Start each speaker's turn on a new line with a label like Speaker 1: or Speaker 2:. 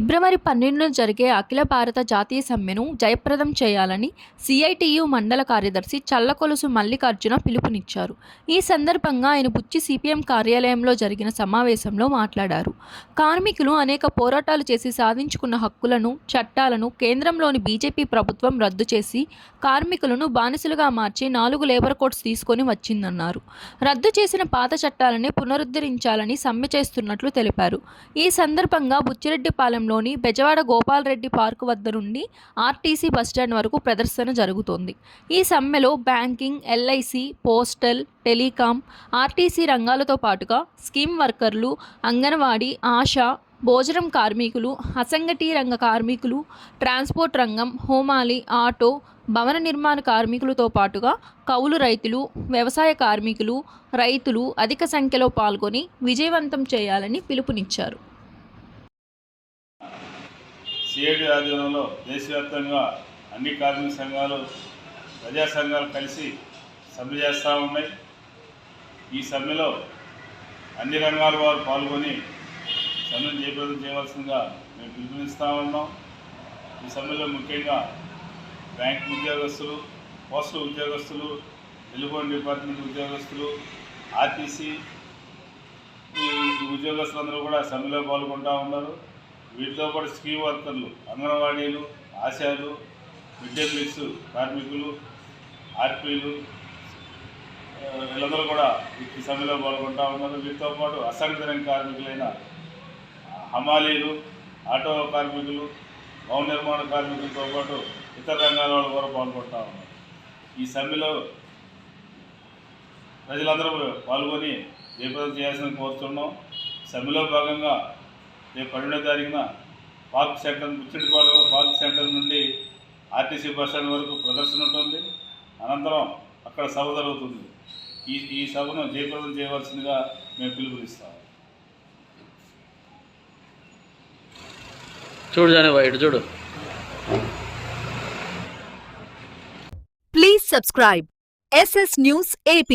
Speaker 1: ఫిబ్రవరి పన్నెండున జరిగే అఖిల భారత జాతీయ సమ్మెను జయప్రదం చేయాలని సిఐటియు మండల కార్యదర్శి చల్లకొలుసు మల్లికార్జున పిలుపునిచ్చారు. ఈ సందర్భంగా ఆయన బుచ్చి సిపిఎం కార్యాలయంలో జరిగిన సమావేశంలో మాట్లాడారు. కార్మికులు అనేక పోరాటాలు చేసి సాధించుకున్న హక్కులను చట్టాలను కేంద్రంలోని బీజేపీ ప్రభుత్వం రద్దు చేసి కార్మికులను బానిసలుగా మార్చి నాలుగు లేబర్ కోడ్స్ తీసుకొని వచ్చిందన్నారు. రద్దు చేసిన పాత చట్టాలని పునరుద్ధరించాలని సమ్మె చేస్తున్నట్లు తెలిపారు. ఈ సందర్భంగా సమీపంలోని బెజవాడ గోపాలరెడ్డి పార్కు వద్ద నుండి ఆర్టీసీ బస్టాండ్ వరకు ప్రదర్శన జరుగుతోంది. ఈ సమ్మెలో banking LIC postal telecom RTC రంగాలతో పాటుగా స్కీమ్ వర్కర్లు అంగన్వాడీ ఆశా భోజనం కార్మికులు అసంఘటీ రంగ కార్మికులు ట్రాన్స్పోర్ట్ రంగం హోమాలి ఆటో భవన నిర్మాణ కార్మికులతో పాటుగా కౌలు రైతులు వ్యవసాయ కార్మికులు రైతులు అధిక సంఖ్యలో పాల్గొని విజయవంతం చేయాలని పిలుపునిచ్చారు.
Speaker 2: సిఐడి ఆధ్వర్యంలో దేశవ్యాప్తంగా అన్ని కార్మిక సంఘాలు ప్రజా సంఘాలు కలిసి సమ్మె చేస్తూ ఉన్నాయి. ఈ సమ్మెలో అన్ని రంగాల వారు పాల్గొని సమ్మెను జయప్రదం చేయవలసిందిగా మేము పిలుపునిస్తూ ఉన్నాం. ఈ సమ్మెలో ముఖ్యంగా బ్యాంక్ ఉద్యోగస్తులు పోస్టల్ ఉద్యోగస్తులు టెలిఫోన్ డిపార్ట్మెంట్ ఉద్యోగస్తులు ఆర్టీసీ ఉద్యోగస్తులందరూ కూడా సమ్మెలో పాల్గొంటూ ఉన్నారు. వీటితో పాటు స్కీమ్ వర్కర్లు అంగన్వాడీలు ఆశాలు మిడ్ కార్మికులు ఆర్పీలు వీళ్ళందరూ కూడా ఈ సమ్మెలో పాల్గొంటా ఉన్నారు. వీటితో పాటు అసంఘటిత రంగ కార్మికులైన హమాలీలు ఆటో కార్మికులు భవన నిర్మాణ కార్మికులతో పాటు ఇతర రంగాల వాళ్ళు కూడా పాల్గొంటూ ఉన్నారు. ఈ సమ్మెలో ప్రజలందరూ పాల్గొని జయప్రదం చేయాల్సిన కోరుతున్నాం. సమ్మెలో భాగంగా రేపు పన్నెండో తారీఖున పార్క్ సెంటర్ ముచ్చటిపాలెంలో పార్క్ సెంటర్ నుండి ఆర్టీసీ బస్ స్టాండ్ వరకు ప్రదర్శన ఉంటుంది. అనంతరం అక్కడ సభ జరుగుతుంది. ఈ ఈ సభను జయప్రదం చేయవలసిందిగా మేము పిలుపునిస్తాం.
Speaker 3: చూడు జానే ఇటు చూడు.
Speaker 4: Please subscribe SS News AP.